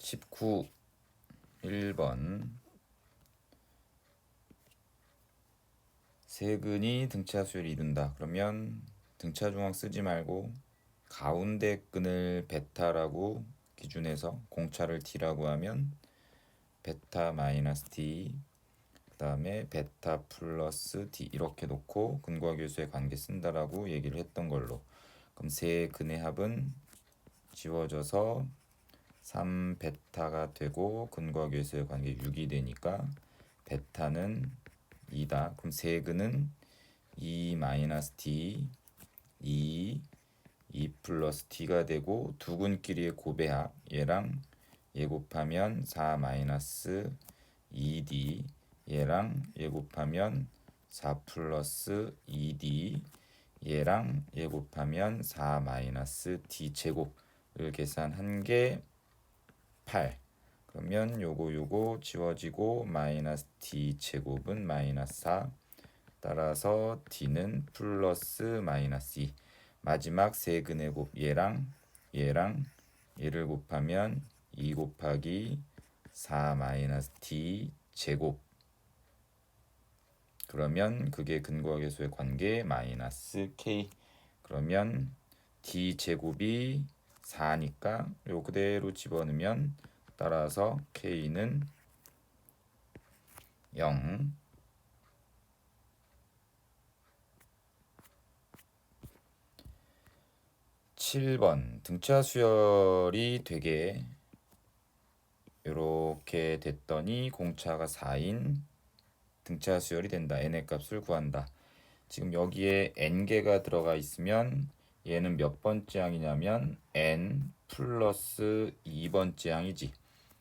19 1번 세근이 등차 수열을 이룬다. 그러면 등차 중앙 쓰지 말고 가운데 끈을 베타라고 기준해서 공차를 D라고 하면 베타 마이너스 D 그 다음에 베타 플러스 D 이렇게 놓고 근과 교수의 관계 쓴다라고 얘기를 했던 걸로 그럼 세 근의 합은 지워져서 3베타가 되고 근과 교수의 관계 6이 되니까 베타는 2다. 그럼 세근은 2 마이너스 t 2 2 플러스 t가 되고 두 근끼리의 고배합. 얘랑 얘 곱하면 4 마이너스 2d 얘랑 얘 곱하면 4 플러스 2d 얘랑 얘 곱하면 4 마이너스 d 제곱을 계산한 게 8. 그러면 요거 요거 지워지고 마이너스 d 제곱은 마이너스 4. 따라서 d는 플러스 마이너스 2. 마지막 세 근의 곱 얘랑 얘랑 얘를 곱하면 2 곱하기 4 마이너스 d 제곱. 그러면 그게 근과 계수의 관계 마이너스 k. 그러면 d 제곱이 4니까 요 그대로 집어넣으면 따라서 k는 0 7번 등차 수열이 되게 이렇게 됐더니 공차가 4인 등차 수열이 된다. n의 값을 구한다. 지금 여기에 n개가 들어가 있으면 얘는 몇 번째 항이냐면 n 플러스 2번째 항이지.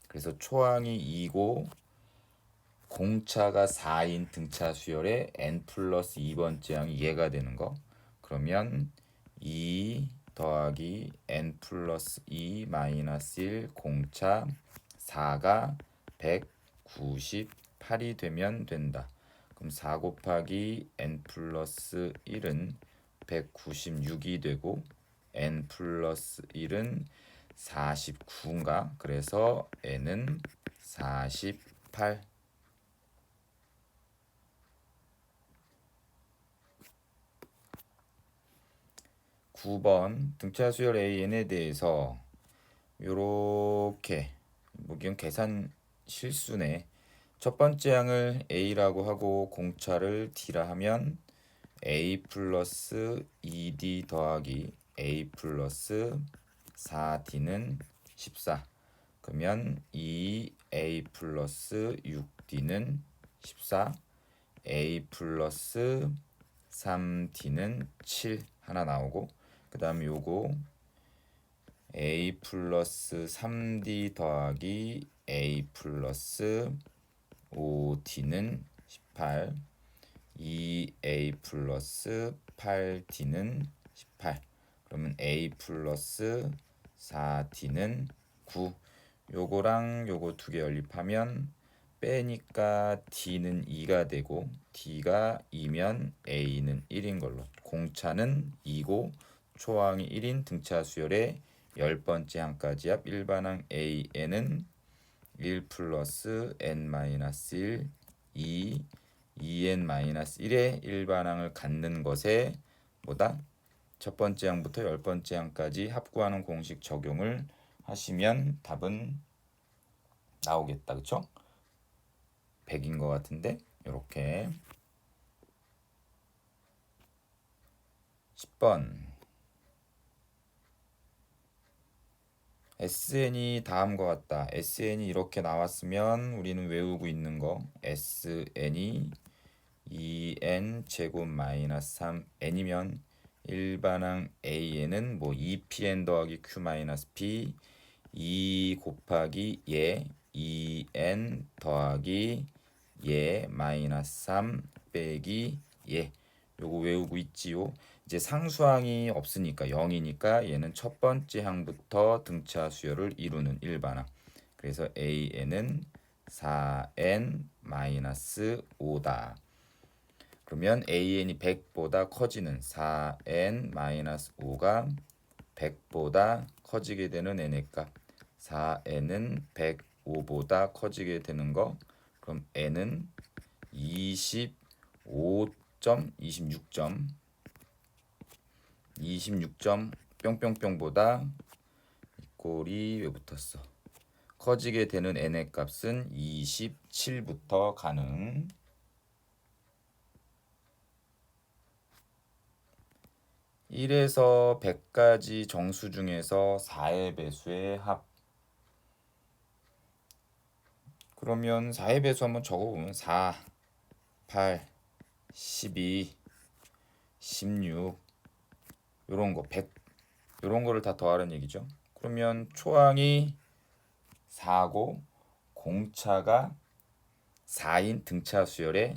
그래서 초항이 2고 공차가 4인 등차 수열의 n 플러스 2번째 항이 얘가 되는 거. 그러면 2 더하기 n 플러스 2 마이너스 1 공차 4가 198이 되면 된다. 그럼 4 곱하기 n 플러스 1은 196이 되고 n 플러스 1은 49인가? 그래서 n은 48 9번 등차 수열 AN에 대해서 요렇게 뭐 이건 계산 실수네. 첫 번째 항을 A라고 하고 공차를 D라 하면 A 플러스 2D 더하기 A 플러스 4D는 14. 그러면 2A 플러스 6D는 14. A 플러스 3D는 7 하나 나오고 그 다음에 요거 a 플러스 3d 더하기 a 플러스 5d는 18 2a 플러스 8d는 18 그러면 a 플러스 4d는 9 요거랑 요거 두 개 연립하면 빼니까 d는 2가 되고 d가 2면 a는 1인 걸로. 공차는 2고 초항이 1인 등차 수열의 열 번째 항까지 합 일반항 AN은 1 플러스 n 마이너스 1 2 2n 마이너스 1의 일반항을 갖는 것에 뭐다? 첫 번째 항부터 열 번째 항까지 합구하는 공식 적용을 하시면 답은 나오겠다. 그쵸? 100인 것 같은데 이렇게 10번 SN이 다음과 같다. SN이 이렇게 나왔으면 우리는 외우고 있는 거 SN이 2n 제곱 마이너스 3n이면 일반항 AN은 뭐 2pn 더하기 q 마이너스 p 2 곱하기 예 2n 더하기 예 마이너스 3 빼기 예 요거 외우고 있지요. 이제 상수항이 없으니까 0이니까 얘는 첫 번째 항부터 등차 수열을 이루는 일반항. 그래서 AN은 4N 5다. 그러면 AN이 100보다 커지는 4N 5가 100보다 커지게 되는 n의 값 4n은 105보다 커지게 되는 거 그럼 n은 25점 26점 26점 뿅뿅뿅보다 이 꼴이 왜 붙었어? 커지게 되는 n의 값은 27부터 가능. 1에서 100까지 정수 중에서 4의 배수의 합. 그러면 4의 배수 한번 적어보면 4, 8, 12, 16 요런 거 100, 요런 거를 다 더하라는 얘기죠. 그러면 초항이 4고 공차가 4인 등차 수열의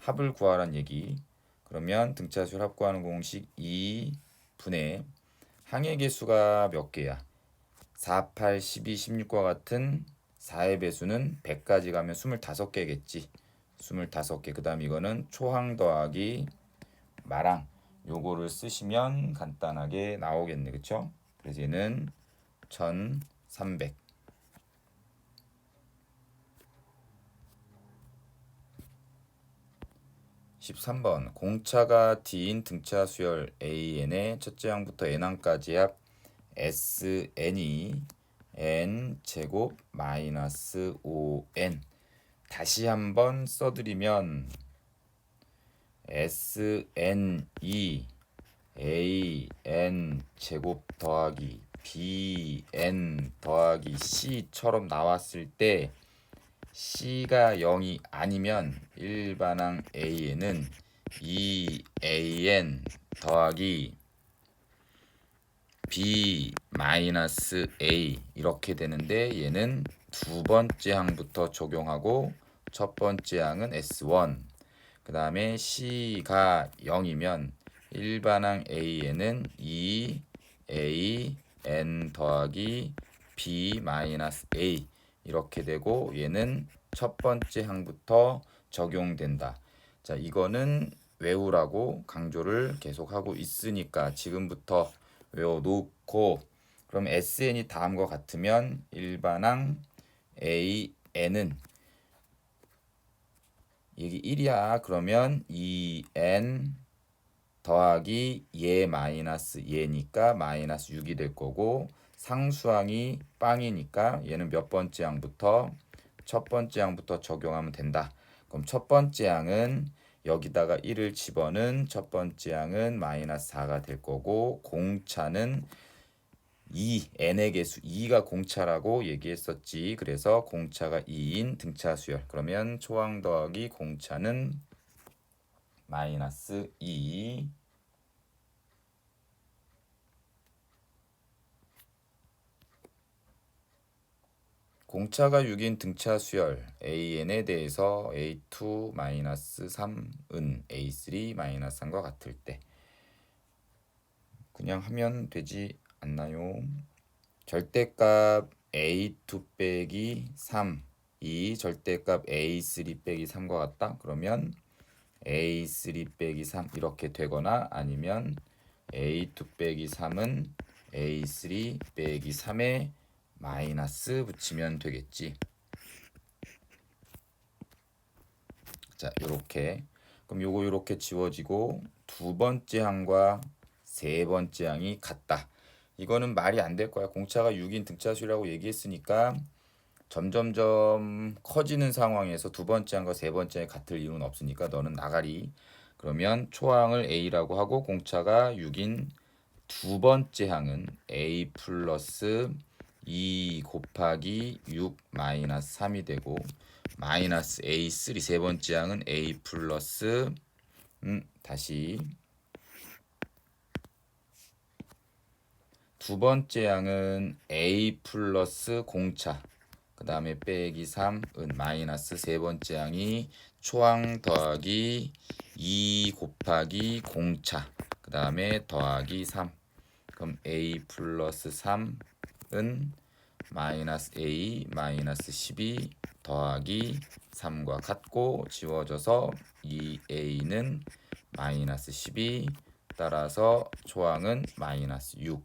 합을 구하라는 얘기. 그러면 등차 수열 합 구하는 공식 2분의 항의 개수가 몇 개야? 4, 8, 12, 16과 같은 4의 배수는 100까지 가면 25개겠지. 25개. 그 다음 이거는 초항 더하기 마랑 요거를 쓰시면 간단하게 나오겠네. 그쵸? 그래서 얘는 1300 13번. 공차가 D인 등차 수열 AN의 첫째 항부터 N항까지 합 SN이 N 제곱 마이너스 5N 다시 한번 써드리면 SN이 AN 제곱 더하기 BN 더하기 C처럼 나왔을 때 C가 0이 아니면 일반항 A에는 2AN 더하기 B 마이너스 A 이렇게 되는데 얘는 두 번째 항부터 적용하고 첫 번째 항은 S1 그 다음에 C가 0이면 일반항 A에는 2A N 더하기 B 마이너스 A 이렇게 되고 얘는 첫 번째 항부터 적용된다. 자, 이거는 외우라고 강조를 계속하고 있으니까 지금부터 외워 놓고 그럼 SN이 다음과 같으면 일반항 AN은 여기 1이야. 그러면 2N 더하기 얘 마이너스 얘니까 마이너스 6이 될 거고 상수항이 빵이니까 얘는 몇 번째 항부터 첫 번째 항부터 적용하면 된다. 그럼 첫 번째 항은 여기다가 1을 집어는 첫 번째 항은 마이너스 4가 될 거고 공차는 2 n의 개수 2가 공차라고 얘기했었지. 그래서 공차가 2인 등차 수열. 그러면 초항 더하기 공차는 마이너스 2 공차가 6인 등차 수열 AN에 대해서 A2 마이너스 3은 A3 마이너스 3과 같을 때 그냥 하면 되지 않나요? 절대값 A2 빼기 3 이 절대값 A3 빼기 3과 같다? 그러면 A3 빼기 3 이렇게 되거나 아니면 A2 빼기 3은 A3 빼기 3의 마이너스 붙이면 되겠지. 자, 요렇게. 그럼 요거 요렇게 지워지고 두 번째 항과 세 번째 항이 같다. 이거는 말이 안 될 거야. 공차가 6인 등차수라고 얘기했으니까 점점점 커지는 상황에서 두 번째 항과 세 번째 항이 같을 이유는 없으니까 너는 나가리. 그러면 초항을 A라고 하고 공차가 6인 두 번째 항은 A 플러스 2 곱하기 6 마이너스 3이 되고 마이너스 A3 세 번째 항은 A 플러스 음 다시. 두 번째 항은 A 플러스 공차. 그 다음에 빼기 3은 마이너스 세 번째 항이 초항 더하기 2 곱하기 공차. 그 다음에 더하기 3 그럼 A 플러스 3 은 마이너스 A 마이너스 12 더하기 3과 같고 지워져서 2A는 마이너스 12 따라서 초항은 마이너스 6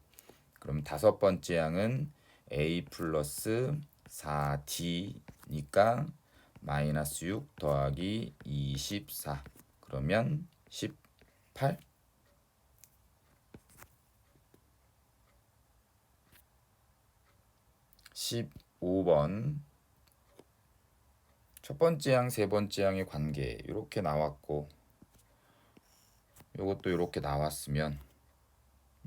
그럼 다섯 번째 항은 a 플러스 4d니까 마이너스 6 더하기 24 그러면 18 15번 첫 번째 항, 세 번째 항의 관계 이렇게 나왔고 이것도 이렇게 나왔으면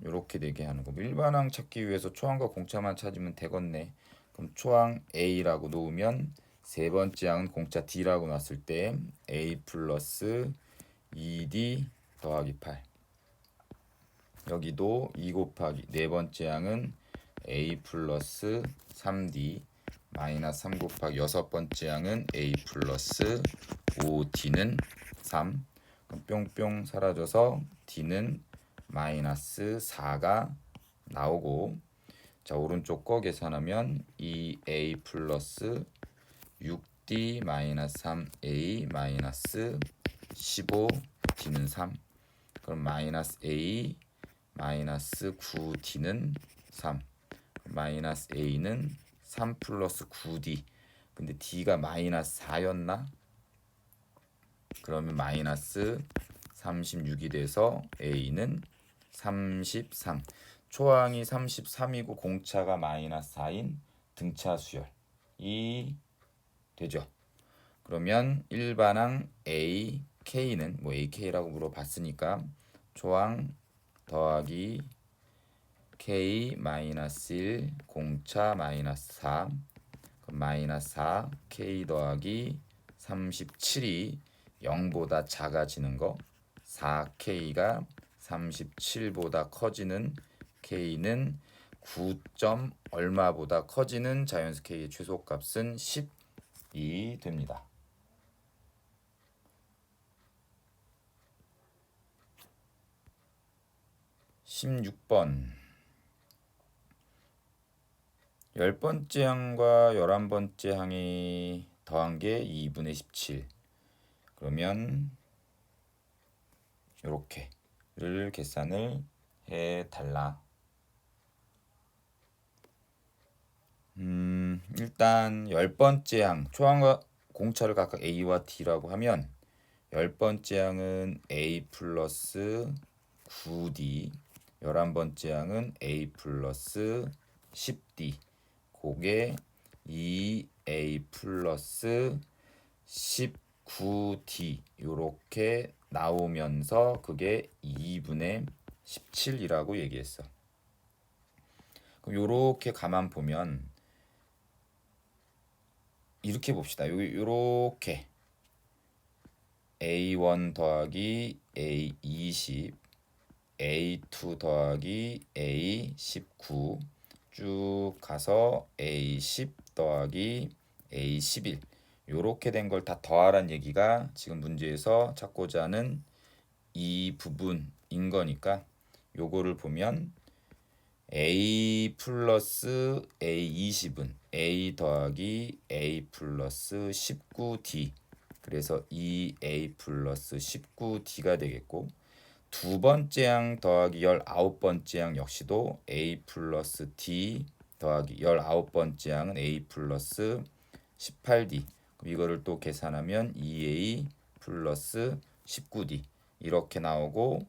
이렇게 되게 하는 거. 일반 항 찾기 위해서 초항과 공차만 찾으면 되겠네. 그럼 초항 A라고 놓으면 세 번째 항은 공차 D라고 놨을 때 A 플러스 2D 더하기 8 여기도 2 곱하기 네 번째 항은 A 플러스 3D 마이너스 3 곱하기 여섯 번째 항은 A 플러스 5D는 3 그럼 뿅뿅 사라져서 D는 마이너스 4가 나오고 자 오른쪽 거 계산하면 2A 플러스 6D 마이너스 3A 마이너스 15 D는 3 그럼 마이너스 A 마이너스 9D는 3 마이너스 A는 3 플러스 9D 근데 D가 마이너스 4였나? 그러면 마이너스 36이 돼서 A는 33 초항이 33이고 공차가 마이너스 4인 등차 수열이 되죠. 그러면 일반항 A, K는 뭐 AK라고 물어봤으니까 초항 더하기 K 마이너스 1 공차 마이너스 4 그럼 마이너스 4 K 더하기 37이 0보다 작아지는 거. 4K가 37보다 커지는 K는 9점 얼마보다 커지는 자연수 K의 최소값은 10이 됩니다. 16번 열 번째 항과 열한 번째 항이 더한 게 2분의 17 그러면 이렇게를 계산을 해 달라. 음, 일단 열 번째 항 초항과 공차를 각각 A와 D라고 하면 열 번째 항은 A 플러스 9D 열한 번째 항은 A 플러스 10D 그게 2A 플러스 19D 요렇게 나오면서 그게 2분의 17이라고 얘기했어. 그럼 요렇게 가만 보면 이렇게 봅시다. 여기 요렇게 A1 더하기 A20 A2 더하기 A19 쭉 가서 A10 더하기 A11 요렇게 된 걸 다 더하란 얘기가 지금 문제에서 찾고자 하는 이 부분인 거니까 요거를 보면 A 플러스 A20은 A 더하기 A 플러스 19D 그래서 2A 플러스 19D가 되겠고 두 번째 항 더하기 19번째 항 역시도 A 플러스 D 더하기 19번째 항은 A 플러스 18D 그럼 이거를 또 계산하면 2A 플러스 19D 이렇게 나오고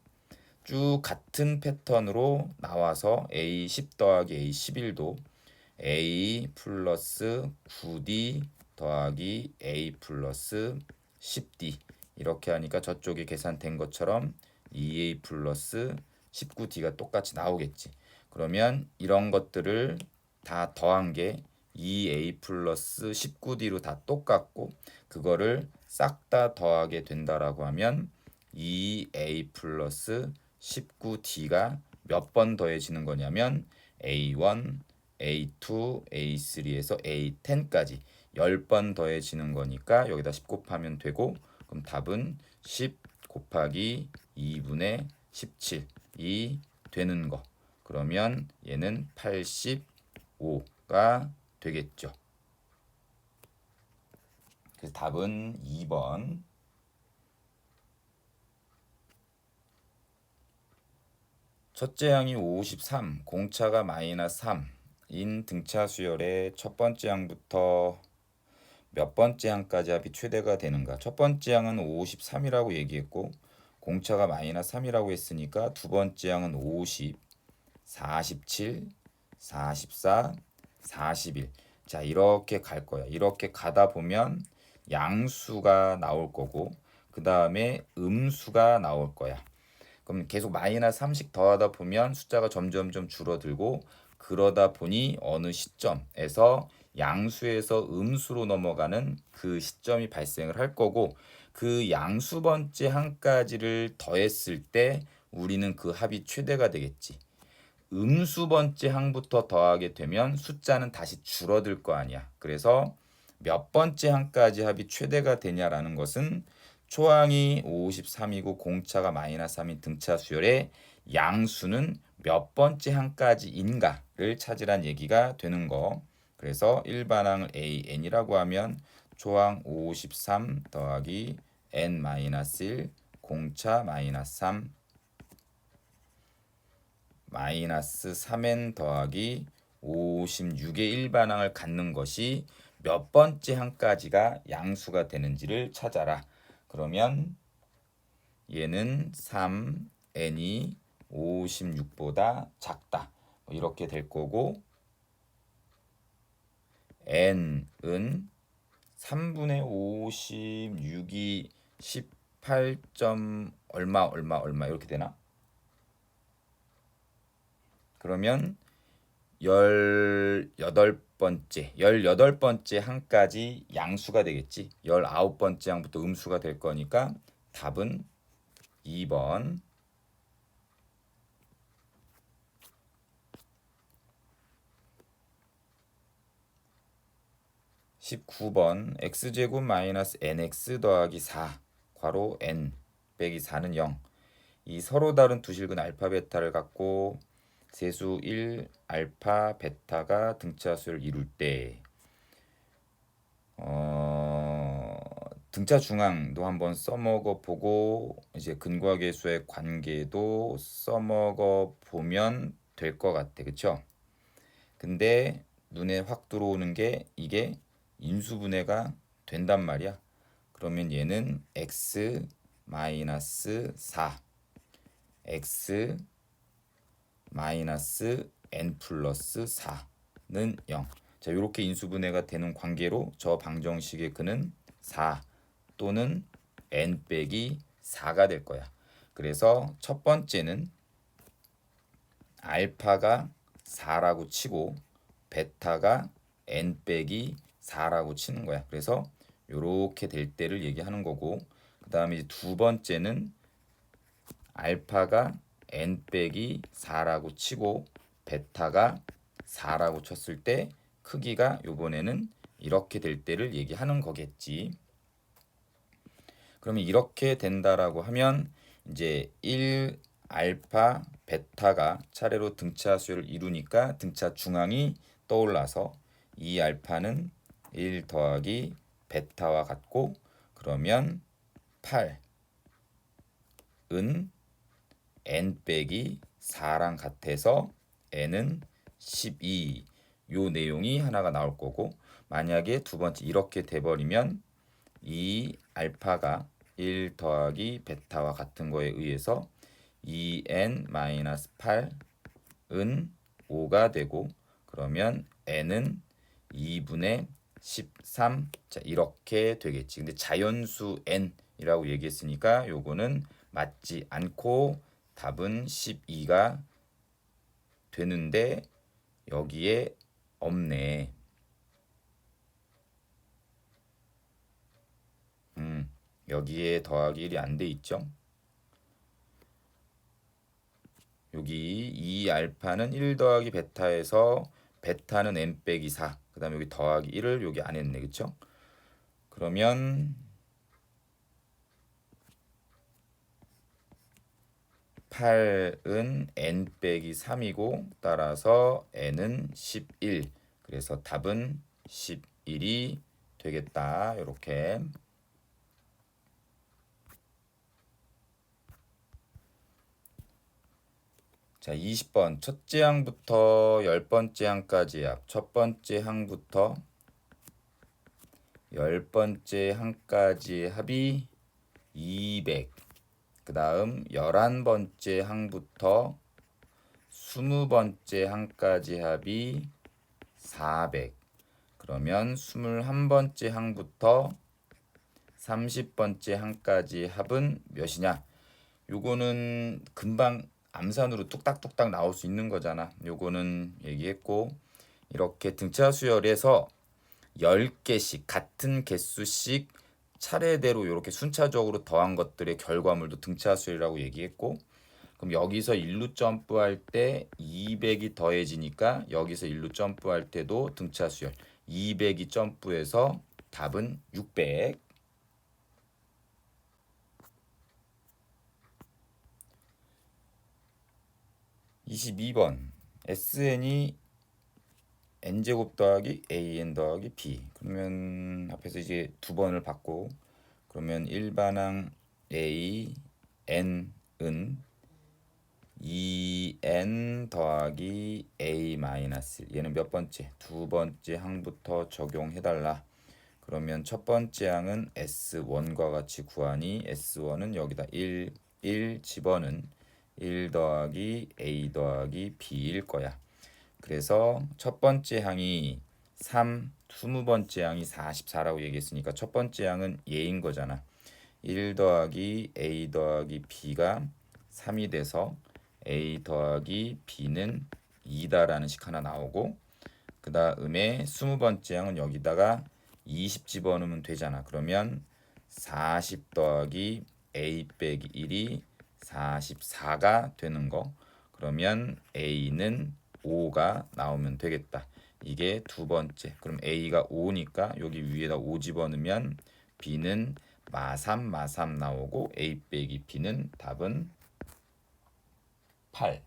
쭉 같은 패턴으로 나와서 A 10 더하기 A 11도 A 플러스 9D 더하기 A 플러스 10D 이렇게 하니까 저쪽이 계산된 것처럼 2A 플러스 19D가 똑같이 나오겠지. 그러면 이런 것들을 다 더한 게 2A 플러스 19D로 다 똑같고 그거를 싹 다 더하게 된다라고 하면 2A 플러스 19D가 몇 번 더해지는 거냐면 A1, A2, A3에서 A10까지 10번 더해지는 거니까 여기다 10 곱하면 되고 그럼 답은 10 곱하기 2분의 17이 되는 거. 그러면 얘는 85가 되겠죠. 그래서 답은 2번. 첫째 항이 53, 공차가 마이너스 3, 4인 등차 수열의 첫 번째 항부터 몇 번째 항까지 합이 최대가 되는가? 첫 번째 항은 53이라고 얘기했고 공차가 마이너스 3이라고 했으니까 두 번째 항은 50, 47, 44, 41. 자, 이렇게 갈 거야. 이렇게 가다 보면 양수가 나올 거고 그 다음에 음수가 나올 거야. 그럼 계속 마이너스 3씩 더하다 보면 숫자가 점점 좀 줄어들고 그러다 보니 어느 시점에서 양수에서 음수로 넘어가는 그 시점이 발생을 할 거고 그 양수 번째 항까지를 더했을 때 우리는 그 합이 최대가 되겠지. 음수 번째 항부터 더하게 되면 숫자는 다시 줄어들 거 아니야. 그래서 몇 번째 항까지 합이 최대가 되냐라는 것은 초항이 53이고 공차가 마이너스 3인 등차 수열의 양수는 몇 번째 항까지인가를 찾으란 얘기가 되는 거. 그래서 일반항을 AN이라고 하면 초항 53 더하기 N 마이너스 1 공차 마이너스 3 마이너스 3n 더하기 56의 일반항을 갖는 것이 몇 번째 항까지가 양수가 되는지를 찾아라. 그러면 얘는 3, n이 56보다 작다. 뭐 이렇게 될 거고 n은 3분의 56이 18점 얼마 얼마 얼마 이렇게 되나? 그러면 18번째, 18번째 항까지 양수가 되겠지. 19번째 항부터 음수가 될 거니까 답은 2번 19번 x제곱 마이너스 nx 더하기 4 괄호 n 빼기 4는 0. 이 서로 다른 두 실근 알파 베타를 갖고 세수 1 알파 베타가 등차 수를 이룰 때 어, 등차 중앙도 한번 써먹어 보고 이제 근과 계수의 관계도 써먹어 보면 될 것 같아. 그쵸? 근데 눈에 확 들어오는 게 이게 인수분해가 된단 말이야. 그러면 얘는 x 마이너스 4 x 마이너스 n 플러스 4는 0. 자, 이렇게 인수분해가 되는 관계로 저 방정식의 그는 4 또는 n 빼기 4가 될 거야. 그래서 첫 번째는 알파가 4라고 치고 베타가 n 빼기 4라고 치는 거야. 그래서 이렇게 될 때를 얘기하는 거고 그 다음에 두 번째는 알파가 n 빼기 4라고 치고 베타가 4라고 쳤을 때 크기가 요번에는 이렇게 될 때를 얘기하는 거겠지. 그러면 이렇게 된다라고 하면 이제 1 알파 베타가 차례로 등차 수열을 이루니까 등차 중앙이 떠올라서 2 알파는 1 더하기 베타와 같고 그러면 8은 n 빼기 4랑 같아서 n은 12. 요 내용이 하나가 나올 거고 만약에 두 번째 이렇게 돼 버리면 이 알파가 1 더하기 베타와 같은 거에 의해서 2n-8은 5가 되고 그러면 n은 2분의 13. 자, 이렇게 되겠지. 근데 자연수 n이라고 얘기했으니까 요거는 맞지 않고 답은 12가 되는데 여기에 없네. 음, 여기에 더하기 1이 안 돼 있죠? 여기 2 알파는 1 더하기 베타에서 베타는 n 빼기 4. 그 다음에 여기 더하기 1을 여기 안 했네. 그쵸? 그러면 8은 n 빼기 3이고 따라서 n은 11. 그래서 답은 11이 되겠다. 이렇게 자, 20번 첫째 항부터 열 번째 항까지 합. 첫 번째 항부터 열 번째 항까지 합이 200. 그 다음 열한 번째 항부터 스무 번째 항까지 합이 400. 그러면 스물한 번째 항부터 30번째 항까지 합은 몇이냐? 요거는 금방 암산으로 뚝딱뚝딱 나올 수 있는 거잖아. 요거는 얘기했고 이렇게 등차 수열에서 10개씩 같은 개수씩 차례대로 이렇게 순차적으로 더한 것들의 결과물도 등차 수열이라고 얘기했고 그럼 여기서 일루 점프할 때 200이 더해지니까 여기서 일루 점프할 때도 등차 수열 200이 점프해서 답은 600 22번. SN이 n제곱 더하기 an 더하기 b. 그러면 앞에서 이제 두 번을 받고 그러면 일반항 a n은 2n 더하기 a 마이너스 1 얘는 몇 번째? 두 번째 항부터 적용해 달라. 그러면 첫 번째 항은 S1과 같이 구하니 S1은 여기다. 1, 1 집어는 1 더하기 A 더하기 B일 거야. 그래서 첫 번째 항이 3, 20번째 항이 44라고 얘기했으니까 첫 번째 항은 얘인 거잖아. 1 더하기 A 더하기 B가 3이 돼서 A 더하기 B는 2다라는 식 하나 나오고 그 다음에 20번째 항은 여기다가 20 집어넣으면 되잖아. 그러면 40 더하기 A 빼기 1이 44가 되는 거. 그러면 A는 5가 나오면 되겠다. 이게 두 번째. 그럼 A가 5니까 여기 위에다 5 집어넣으면 B는 마3 마3 나오고 A 빼기 B는 답은 8.